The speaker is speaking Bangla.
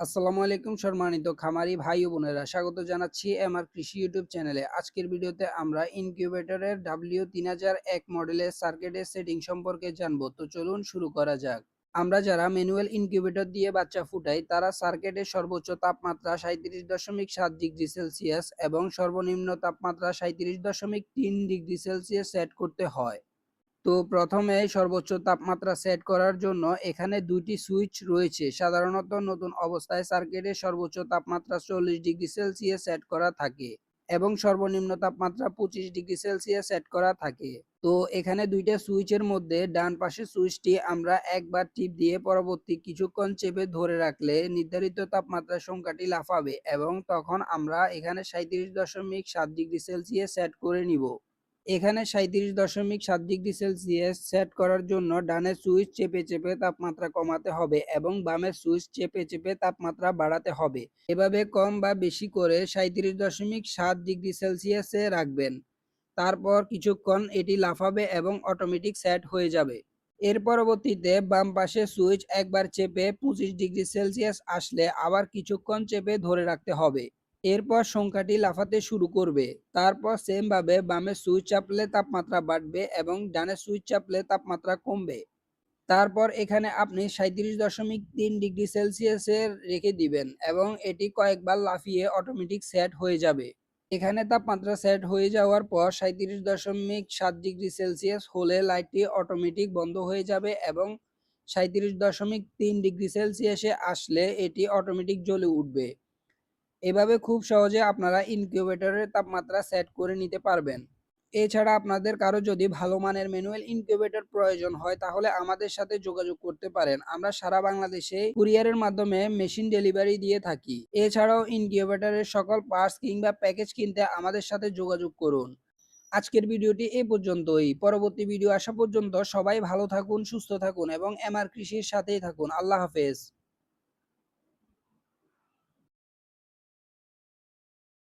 আসসালামু আলাইকুম সম্মানিত খামারি ভাই ও বোনেরা। স্বাগত জানাচ্ছি আমার কৃষি ইউটিউব চ্যানেলে। আজকের ভিডিওতে আমরা ইনকিউবেটরের ডাব্লিউ তিন এক মডেলের সার্কিটের সেটিং সম্পর্কে জানব। তো চলুন শুরু করা যাক। আমরা যারা ম্যানুয়াল ইনকিউবেটর দিয়ে বাচ্চা ফুটাই, তারা সার্কিটের সর্বোচ্চ তাপমাত্রা সাঁত্রিশ দশমিক সাত ডিগ্রি সেলসিয়াস এবং সর্বনিম্ন তাপমাত্রা সাঁত্রিশ দশমিক তিন ডিগ্রি সেলসিয়াস সেট করতে হয়। তো প্রথমে সর্বোচ্চ তাপমাত্রা সেট করার জন্য এখানে দুইটি সুইচ রয়েছে। সাধারণত নতুন অবস্থায় সার্কিটের সর্বোচ্চ তাপমাত্রা চল্লিশ ডিগ্রি সেলসিয়াস সেট করা থাকে এবং সর্বনিম্ন তাপমাত্রা পঁচিশ ডিগ্রি সেলসিয়াস সেট করা থাকে। তো এখানে দুইটা সুইচের মধ্যে ডান পাশের সুইচটি আমরা একবার টিপ দিয়ে পরবর্তী কিছুক্ষণ চেপে ধরে রাখলে নির্ধারিত তাপমাত্রা সংখ্যাটি লাফাবে এবং তখন আমরা এখানে সাঁত্রিশ দশমিক সাত ডিগ্রি সেলসিয়াস সেট করে নিব। এখানে সাঁত্রিশ দশমিক সাত ডিগ্রি সেলসিয়াস সেট করার জন্য ডানের সুইচ চেপে চেপে তাপমাত্রা কমাতে হবে এবং বামের সুইচ চেপে চেপে তাপমাত্রা বাড়াতে হবে। এভাবে কম বা বেশি করে সাঁত্রিশ দশমিক সাত ডিগ্রি সেলসিয়াসে রাখবেন। তারপর কিছুক্ষণ এটি লাফাবে এবং অটোমেটিক সেট হয়ে যাবে। এর পরবর্তীতে বাম পাশে সুইচ একবার চেপে পঁচিশ ডিগ্রি সেলসিয়াস আসলে আবার কিছুক্ষণ চেপে ধরে রাখতে হবে। এরপর সংখ্যাটি লাফাতে শুরু করবে। তারপর সেমভাবে বামে সুইচ চাপলে তাপমাত্রা বাড়বে এবং ডানে সুইচ চাপলে তাপমাত্রা কমবে। তারপর এখানে আপনি সাঁত্রিশ দশমিক তিন ডিগ্রি সেলসিয়াসে রেখে দিবেন এবং এটি কয়েকবার লাফিয়ে অটোমেটিক সেট হয়ে যাবে। এখানে তাপমাত্রা সেট হয়ে যাওয়ার পর সাঁত্রিশ দশমিক সাত ডিগ্রি সেলসিয়াস হলে লাইটটি অটোমেটিক বন্ধ হয়ে যাবে এবং সাঁত্রিশ দশমিক তিন ডিগ্রি সেলসিয়াসে আসলে এটি অটোমেটিক জ্বলে উঠবে। এভাবে খুব সহজে আপনারা ইনকিউবেটরের তাপমাত্রা সেট করে নিতে পারবেন। এছাড়া আপনাদের কারও যদি ভালো মানের ম্যানুয়াল ইনকিউবেটর প্রয়োজন হয়, তাহলে আমাদের সাথে যোগাযোগ করতে পারেন। আমরা সারা বাংলাদেশে কুরিয়ারের মাধ্যমে মেশিন ডেলিভারি দিয়ে থাকি। এছাড়াও ইনকিউবেটরের সকল পার্টস কিংবা প্যাকেজ কিনতে আমাদের সাথে যোগাযোগ করুন। আজকের ভিডিওটি এ পর্যন্তই। পরবর্তী ভিডিও আসা পর্যন্ত সবাই ভালো থাকুন, সুস্থ থাকুন এবং এমআর কৃষির সাথেই থাকুন। আল্লাহ হাফেজ।